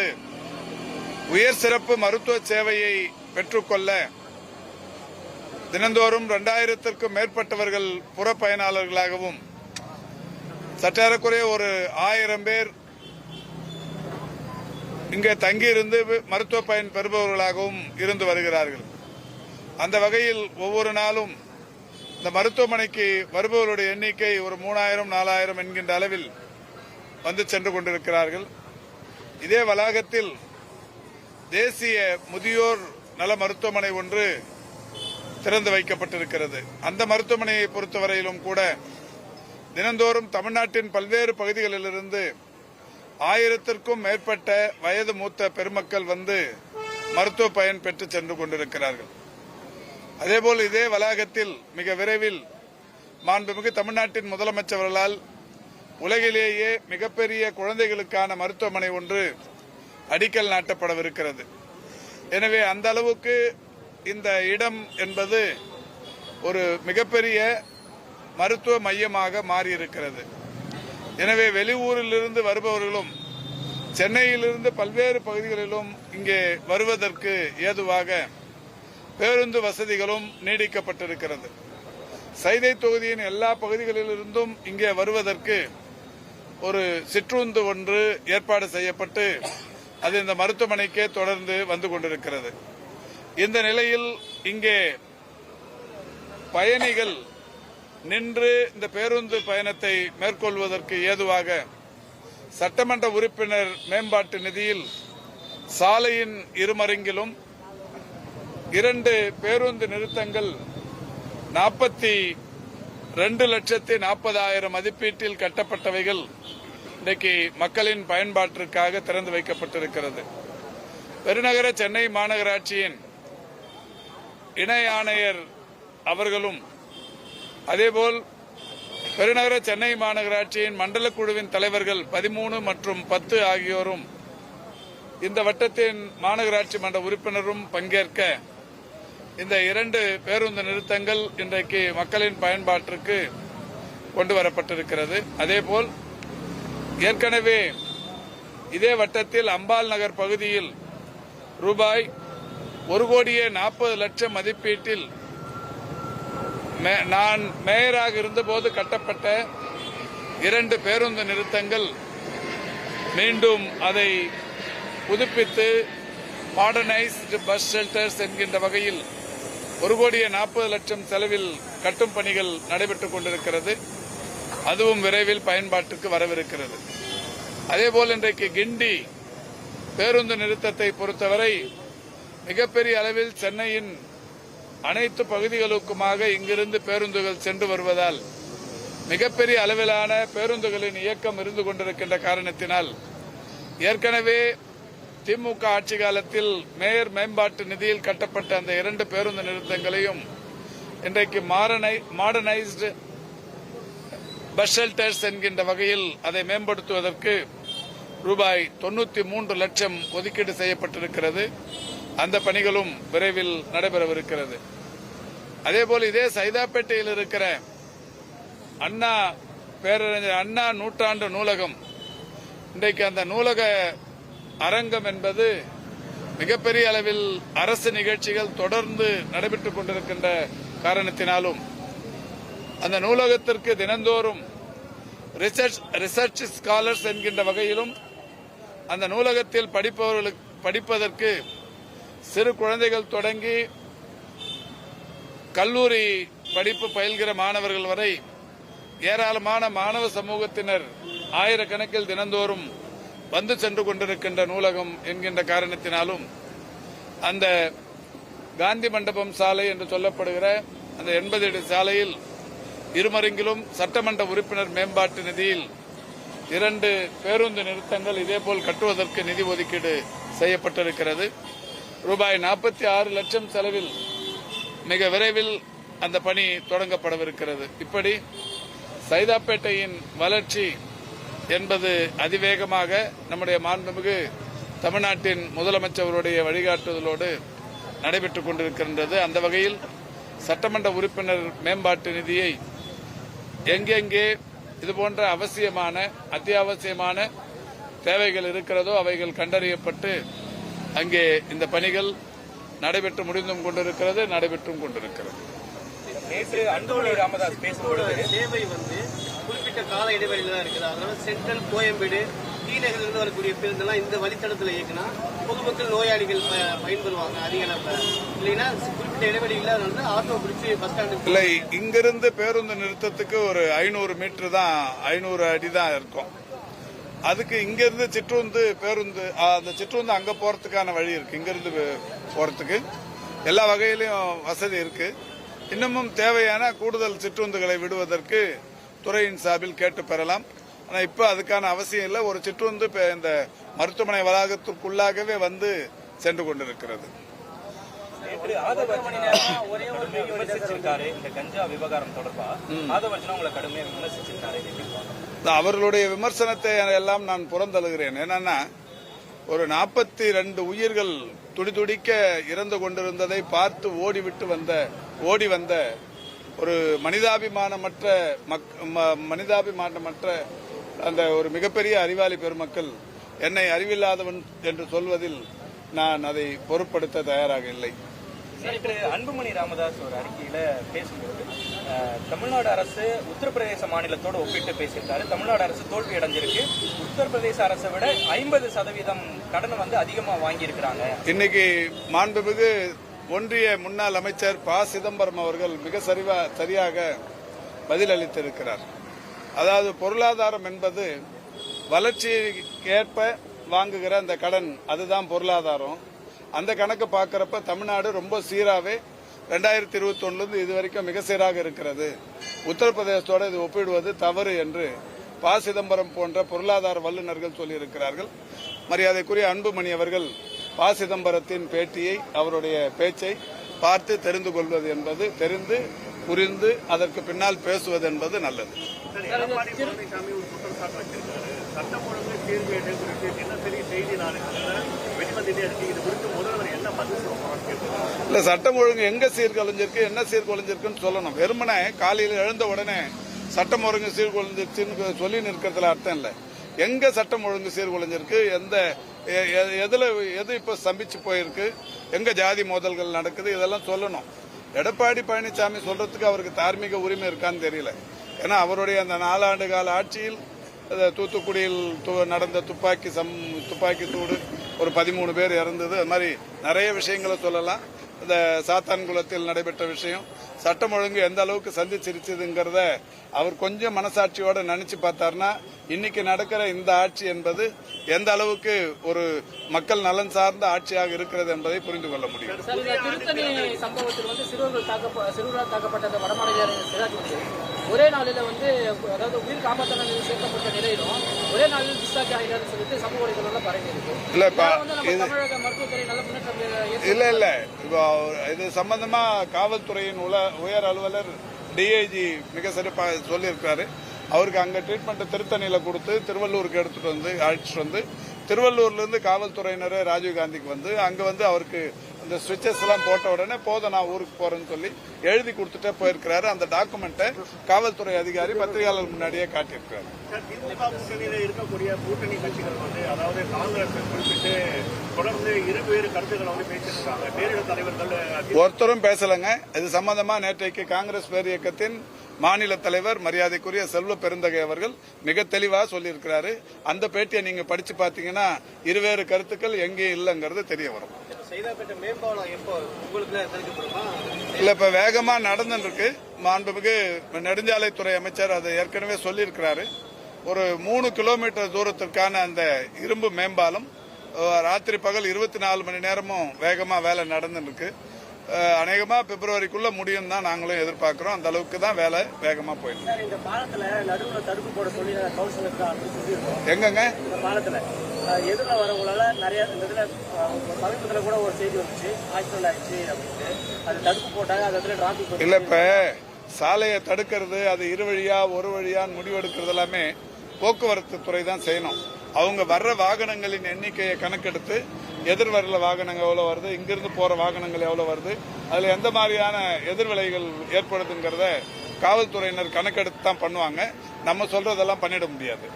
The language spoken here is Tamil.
வந்து உயர் சிறப்பு மருத்துவ சேவையை பெற்றுக்கொள்ள தினந்தோறும் இரண்டாயிரத்திற்கும் மேற்பட்டவர்கள் புறப்பயனாளர்களாகவும் சற்றேறக்குறைய ஒரு ஆயிரம் பேர் இங்கே தங்கியிருந்து மருத்துவ பயன் பெறுபவர்களாகவும் இருந்து வருகிறார்கள். அந்த வகையில் ஒவ்வொரு நாளும் இந்த மருத்துவமனைக்கு வருபவர்களுடைய எண்ணிக்கை ஒரு மூணாயிரம் நாலாயிரம் என்கின்ற அளவில் வந்து சென்று கொண்டிருக்கிறார்கள். இதே வளாகத்தில் தேசிய முதியோர் நல மருத்துவமனை ஒன்று திறந்து வைக்கப்பட்டிருக்கிறது. அந்த மருத்துவமனையை பொறுத்தவரையிலும் கூட தினந்தோறும் தமிழ்நாட்டின் பல்வேறு பகுதிகளிலிருந்து ஆயிரத்திற்கும் மேற்பட்ட வயது மூத்த பெருமக்கள் வந்து மருத்துவ பயன் பெற்று சென்று கொண்டிருக்கிறார்கள். அதேபோல் இதே வளாகத்தில் மிக விரைவில் மாண்புமிகு தமிழ்நாட்டின் முதலமைச்சர்களால் உலகிலேயே மிகப்பெரிய குழந்தைகளுக்கான மருத்துவமனை ஒன்று அடிக்கல் நாட்டப்படவிருக்கிறது. எனவே அந்த அளவுக்கு இந்த இடம் என்பது ஒரு மிகப்பெரிய மருத்துவ மையமாக மாறியிருக்கிறது. எனவே வெளியூரிலிருந்து வருபவர்களும் சென்னையிலிருந்து பல்வேறு பகுதிகளிலும் இங்கே வருவதற்கு ஏதுவாக பேருந்து வசதிகளும் நீடிக்கப்பட்டிருக்கிறது. சைதை தொகுதியின் எல்லா பகுதிகளிலிருந்தும் இங்கே வருவதற்கு ஒரு சிற்றுந்து ஒன்று ஏற்பாடு செய்யப்பட்டு அது இந்த மருத்துவமனைக்கே தொடர்ந்து வந்து கொண்டிருக்கிறது. இந்த நிலையில் இங்கே பயணிகள் நின்று இந்த பேருந்து பயணத்தை மேற்கொள்வதற்கு ஏதுவாக சட்டமன்ற உறுப்பினர் மேம்பாட்டு நிதியில் சாலையின் இருமருங்கிலும் இரண்டு பேருந்து நிறுத்தங்கள் நாற்பத்தி ரெண்டு லட்சத்தி நாற்பதாயிரம் மதிப்பீட்டில் கட்டப்பட்டவைகள் இன்றைக்கு மக்களின் பயன்பாட்டிற்காக திறந்து வைக்கப்பட்டிருக்கிறது. பெருநகர சென்னை மாநகராட்சியின் இணை ஆணையர் அவர்களும் அதேபோல் பெருநகர சென்னை மாநகராட்சியின் மண்டல குழுவின் தலைவர்கள் பதிமூணு மற்றும் பத்து ஆகியோரும் இந்த வட்டத்தின் மாநகராட்சி மன்ற உறுப்பினரும் பங்கேற்க இந்த இரண்டு பேருந்து நிறுத்தங்கள் இன்றைக்கு மக்களின் பயன்பாட்டிற்கு கொண்டு வரப்பட்டிருக்கிறது. அதேபோல் ஏற்கனவே இதே வட்டத்தில் அம்பாள் நகர் பகுதியில் ரூபாய் ஒரு கோடியே நாற்பது லட்சம் மதிப்பீட்டில் மே- நான் மேயராக இருந்தபோது கட்டப்பட்ட இரண்டு பேருந்து நிறுத்தங்கள் மீண்டும் அதை புதுப்பித்து மாடர்னைஸ்டு பஸ் ஷெல்டர்ஸ் என்கின்ற வகையில் ஒரு கோடியே நாற்பது லட்சம் செலவில் கட்டும் பணிகள் நடைபெற்றுக் கொண்டிருக்கிறது. அதுவும் விரைவில் பயன்பாட்டுக்கு வரவிருக்கிறது. அதேபோல் இன்றைக்கு கிண்டி பேருந்து நிறுத்தத்தை பொறுத்தவரை மிகப்பெரிய அளவில் சென்னையின் அனைத்து பகுதிகளுக்குமாக இங்கிருந்து பேருந்துகள் சென்று வருவதால் மிகப்பெரிய அளவிலான பேருந்துகளின் இயக்கம் இருந்து கொண்டிருக்கின்ற காரணத்தினால் ஏற்கனவே திமுக ஆட்சி காலத்தில் மேயர் மேம்பாட்டு நிதியில் கட்டப்பட்ட அந்த இரண்டு பேருந்து நிறுத்தங்களையும் இன்றைக்கு மாடர்னைஸ்டு பஸ் ஷெல்டர்ஸ் என்கின்ற வகையில் அதை மேம்படுத்துவதற்கு ரூபாய் தொன்னூத்தி மூன்று லட்சம் ஒதுக்கீடு செய்யப்பட்டிருக்கிறது. அந்த பணிகளும் விரைவில் நடைபெறவிருக்கிறது. அதேபோல் இதே சைதாப்பேட்டையில் இருக்கிற அண்ணா பேரறிஞர் அண்ணா நூற்றாண்டு நூலகம். இன்றைக்கு அந்த நூலக அரங்கம் என்பது மிகப்பெரிய அளவில் அரசு நிகழ்ச்சிகள் தொடர்ந்து நடைபெற்றுக் கொண்டிருக்கின்ற காரணத்தினாலும் அந்த நூலகத்திற்கு தினந்தோறும் ரிசர்ச் ரிசர்ச் ஸ்காலர்ஸ் என்கின்ற வகையிலும் அந்த நூலகத்தில் படிப்பவர்களுக்கு படிப்பதற்கு சிறு குழந்தைகள் தொடங்கி கல்லூரி படிப்பு பயில்கிற மாணவர்கள் வரை ஏராளமான மாணவ சமூகத்தினர் ஆயிரக்கணக்கில் தினந்தோறும் வந்து சென்று கொண்டிருக்கின்ற நூலகம் என்கின்ற காரணத்தினாலும் அந்த காந்தி மண்டபம் சாலை என்று சொல்லப்படுகிற அந்த எண்பது அடி சாலையில் இருமருங்கிலும் சட்டமன்ற உறுப்பினர் மேம்பாட்டு நிதியில் இரண்டு பேருந்து நிறுத்தங்கள் இதேபோல் கட்டுவதற்கு நிதி ஒதுக்கீடு செய்யப்பட்டிருக்கிறது. ரூபாய் நாற்பத்தி ஆறு லட்சம் செலவில் மிக விரைவில் அந்த பணி தொடங்கப்படவிருக்கிறது. இப்படி சைதாப்பேட்டையின் வளர்ச்சி என்பது அதிவேகமாக நம்முடைய மாண்புமிகு தமிழ்நாட்டின் முதலமைச்சருடைய வழிகாட்டுதலோடு நடைபெற்றுக் கொண்டிருக்கின்றது. அந்த வகையில் சட்டமன்ற உறுப்பினர் மேம்பாட்டு நிதியை எங்கெங்கே இதுபோன்ற அவசியமான அத்தியாவசியமான தேவைகள் இருக்கிறதோ அவைகள் கண்டறியப்பட்டு அங்கே இந்த பணிகள் நடைபெற்று முடிந்தும் கொண்டிருக்கிறது நடைபெற்றும் கொண்டிருக்கிறது. நேற்று அன்புமணி ராமதாஸ் பேசும்போது சேவை வந்து குறிப்பிட்ட கால இடைவெளியில தான் இருக்குது. அதனால சென்ட்ரல் கோயம்பேடு டி நகரிலிருந்து வரக்கூடிய பேருந்தெல்லாம் இந்த வழித்தடத்தில் இயக்குனா பொதுமக்கள் நோயாளிகள் ப- பயன்பெறுவாங்க அதிக அளவில். இல்லைன்னா குறிப்பிட்ட இடைவெளி வந்து ஆட்டோ பிடிச்சி பஸ் ஸ்டாண்டு இல்லை இங்கிருந்து பேருந்து நிறுத்தத்துக்கு ஒரு ஐநூறு மீட்டர் தான் ஐநூறு அடி தான் இருக்கும். அதுக்கு இங்கிருந்து சிற்றுந்து பேருந்து அந்த சிற்றுந்து அங்கே போகிறதுக்கான வழி இருக்குது இங்கிருந்து போகிறதுக்கு எல்லா வகையிலையும் வசதி இருக்குது இன்னமும் தேவையான கூடுதல் சிற்றுந்துகளை விடுவதற்கு துறையின் சார்பில் கேட்டு பெறலாம். ஆனா இப்ப அதுக்கான அவசியம் இல்லை. ஒரு சிற்றுந்து இந்த மருத்துவமனை வளாகத்திற்குள்ளாகவே வந்து சென்று கொண்டிருக்கிறது. அவர்களுடைய விமர்சனத்தை எல்லாம் நான் புறந்தழுகிறேன் என்னன்னா ஒரு நாற்பத்தி ரெண்டு உயிர்கள் துடிதுடிக்க இறந்து கொண்டிருந்ததை பார்த்து ஓடிவிட்டு வந்த ஓடி வந்த ஒரு மனிதாபிமானமற்ற மக்- மனிதாபிமானமற்ற அந்த ஒரு மிகப்பெரிய அறிவாளி பெருமக்கள் என்னை அறிவில்லாதவன் என்று சொல்வதில் நான் அதை பொருட்படுத்த தயாராக இல்லை. நேற்று அன்புமணி ராமதாஸ் ஒரு அறிக்கையில பேசும்போது தமிழ்நாடு அரசு உத்தரப்பிரதேச மாநிலத்தோடு ஒப்பிட்டு பேசியிருக்காரு. தமிழ்நாடு அரசு தோல்வி அடைஞ்சிருக்கு. உத்தரப்பிரதேச அரசை விட ஐம்பது சதவீதம் கடனை வந்து அதிகமா வாங்கியிருக்கிறாங்க. இன்னைக்கு மாண்புமிகு ஒன்றிய முன்னாள் அமைச்சர் ப. சிதம்பரம் அவர்கள் மிக சரிவா சரியாக பதிலளித்திருக்கிறார். அதாவது பொருளாதாரம் என்பது வளர்ச்சிக்கேற்ப வாங்குகிற அந்த கடன் அதுதான் பொருளாதாரம். அந்த கணக்கு பார்க்குறப்ப தமிழ்நாடு ரொம்ப சீராகவே ரெண்டாயிரத்தி இருபத்தி ஒன்றுலேருந்து இது வரைக்கும் மிக சீராக இருக்கிறது. உத்தரப்பிரதேசத்தோடு இது ஒப்பிடுவது தவறு என்று ப. சிதம்பரம் போன்ற பொருளாதார வல்லுநர்கள் சொல்லியிருக்கிறார்கள். மரியாதைக்குரிய அன்புமணி அவர்கள் ப சிதம்பரத்தின் பேட்டியை அவருடைய பேச்சை பார்த்து தெரிந்து கொள்வது என்பது தெரிந்து புரிந்து அதற்கு பின்னால் பேசுவது என்பது நல்லது. இல்ல சட்டம் ஒழுங்கு எங்க சீர்குலைஞ்சிருக்கு என்ன சீர்குலைஞ்சிருக்குன்னு சொல்லணும். வெறுமனே காலையில் எழுந்த உடனே சட்டம் ஒழுங்கு சீர்குலைஞ்சிருச்சுன்னு சொல்லி நிற்கிறதுல அர்த்தம் இல்ல. எங்க சட்டம் ஒழுங்கு சீர்குலைஞ்சிருக்கு? எந்த எதுல எது இப்ப ஸ்தம்பிச்சு போயிருக்கு? எங்க ஜாதி மோதல்கள் நடக்குது? இதெல்லாம் சொல்லணும். எடப்பாடி பழனிசாமி சொல்றதுக்கு அவருக்கு தார்மீக உரிமை இருக்கான்னு தெரியல. ஏன்னா அவருடைய அந்த நாலாண்டு கால ஆட்சியில் தூத்துக்குடியில் து- நடந்த துப்பாக்கி சம் துப்பாக்கி சூடு ஒரு பதிமூணு பேர் இறந்தது. அது மாதிரி நிறைய விஷயங்களை சொல்லலாம். இந்த சாத்தான்குளத்தில் நடைபெற்ற விஷயம். சட்டம் ஒழுங்கு எந்த அளவுக்கு சந்திச்சிருச்சுதுங்கிறத அவர் கொஞ்சம் மனசாட்சியோட நினைச்சு பார்த்தாருன்னா இன்னைக்கு நடக்கிற இந்த ஆட்சி என்பது எந்த அளவுக்கு ஒரு மக்கள் நலன் சார்ந்த ஆட்சியாக இருக்கிறது என்பதை புரிந்து கொள்ள முடியும். ஒரே நாளில் வந்து அதாவது உயிர் காப்பாற்றணும் சேர்க்கப்பட்ட நிலையிலும் ஒரே நாளில் டிஸ்சார்ஜ் ஆகிறாருன்னு சொல்லிட்டு சமூக வலைதளம்ல பரவி இருக்கு. இல்ல இப்ப இதனால வந்து நம்ம இது தமிழக மருத்துவத்துறை நல்ல முன்னேற்றம் ஏற்படுத்தி- இல்ல இல்ல. இப்போ இது சம்பந்தமா காவல்துறையின் உல உயர் அலுவலர் டிஐஜி மிக சிறப்பாக சொல்லியிருக்காரு. அவருக்கு அங்க ட்ரீட்மெண்ட் திருத்தணியில கொடுத்து திருவள்ளூருக்கு எடுத்துட்டு வந்து அழைச்சிட்டு வந்து திருவள்ளூர்ல இருந்து காவல்துறையினர் ராஜீவ்காந்திக்கு வந்து அங்க வந்து அவருக்கு அந்த ஸ்விட்சஸ் எல்லாம் போட்ட உடனே போதும் நான் ஊருக்கு போறேன்னு சொல்லி எழுதி கொடுத்துட்டே போயிருக்கிறாரு. அந்த டாக்குமெண்ட்டை காவல்துறை அதிகாரி பத்திரிகையாளர் முன்னாடியே காட்டியிருக்கிறாரு. இருக்கக்கூடிய கூட்டணி கட்சிகள் வந்து அதாவது காங்கிரஸ் குறிப்பிட்டு தொடர்ந்து இருவேறு கருத்துக்களை வந்து பேரிடர் தலைவர்கள் ஒருத்தரும் பேசலங்க. இது சம்பந்தமா நேற்றைக்கு காங்கிரஸ் பேர் இயக்கத்தின் மாநில தலைவர் மரியாதைக்குரிய செல்வ பெருந்தகை அவர்கள் மிக தெளிவா சொல்லியிருக்கிறாரு. அந்த பேட்டியை நீங்க படிச்சு பாத்தீங்கன்னா இருவேறு கருத்துக்கள் எங்கேயும் இல்லைங்கிறது தெரிய வரும். இல்ல இப்ப வேகமா நடந்துட்டு இருக்கு மாண்புமிகு நெடுஞ்சாலைத்துறை அமைச்சர் அதை ஏற்கனவே சொல்லியிருக்கிறாரு. ஒரு மூணு கிலோமீட்டர் தூரத்திற்கான அந்த இரும்பு மேம்பாலம் ராத்திரி பகல் இருபத்தி நாலு மணி நேரமும் வேகமா வேலை நடந்துட்டு இருக்கு அஹ், அநேகமா பிப்ரவரிக்குள்ள முடியும் தான் நாங்களும் எதிர்பார்க்கிறோம். அந்த அளவுக்கு தான் வேலை வேகமா போயிட்டு இருக்கு. இந்த பாலத்துல நடுவில் தடுப்பு போட சொல்லி கவுன்சிலருக்கு அப்படின்னு சொல்லியிருக்கோம். எங்கங்க? எதிரில் வரவங்களால நிறைய இந்த இதுல கூட ஒரு செய்தி வந்துச்சு. ஆக்சிடென்ட் ஆயிடுச்சு அப்படின்ட்டு. அது தடுப்பு போட்டாங்க அந்த இடத்துல டிராபிக் இல்ல இப்ப சாலையை தடுக்கிறது அது இரு வழியா ஒரு வழியான்னு முடிவெடுக்கிறது எல்லாமே போக்குவரத்து துறை தான் செய்யணும். அவங்க வர்ற வாகனங்களின் எண்ணிக்கையை கணக்கெடுத்து எதிர்வரில் வாகனங்கள் எவ்வளோ வருது இங்கிருந்து போகிற வாகனங்கள் எவ்வளோ வருது அதில் எந்த மாதிரியான எதிர்விளைகள் ஏற்படுதுங்கிறத காவல்துறையினர் கணக்கெடுத்து தான் பண்ணுவாங்க. நம்ம சொல்றதெல்லாம் பண்ணிட முடியாது.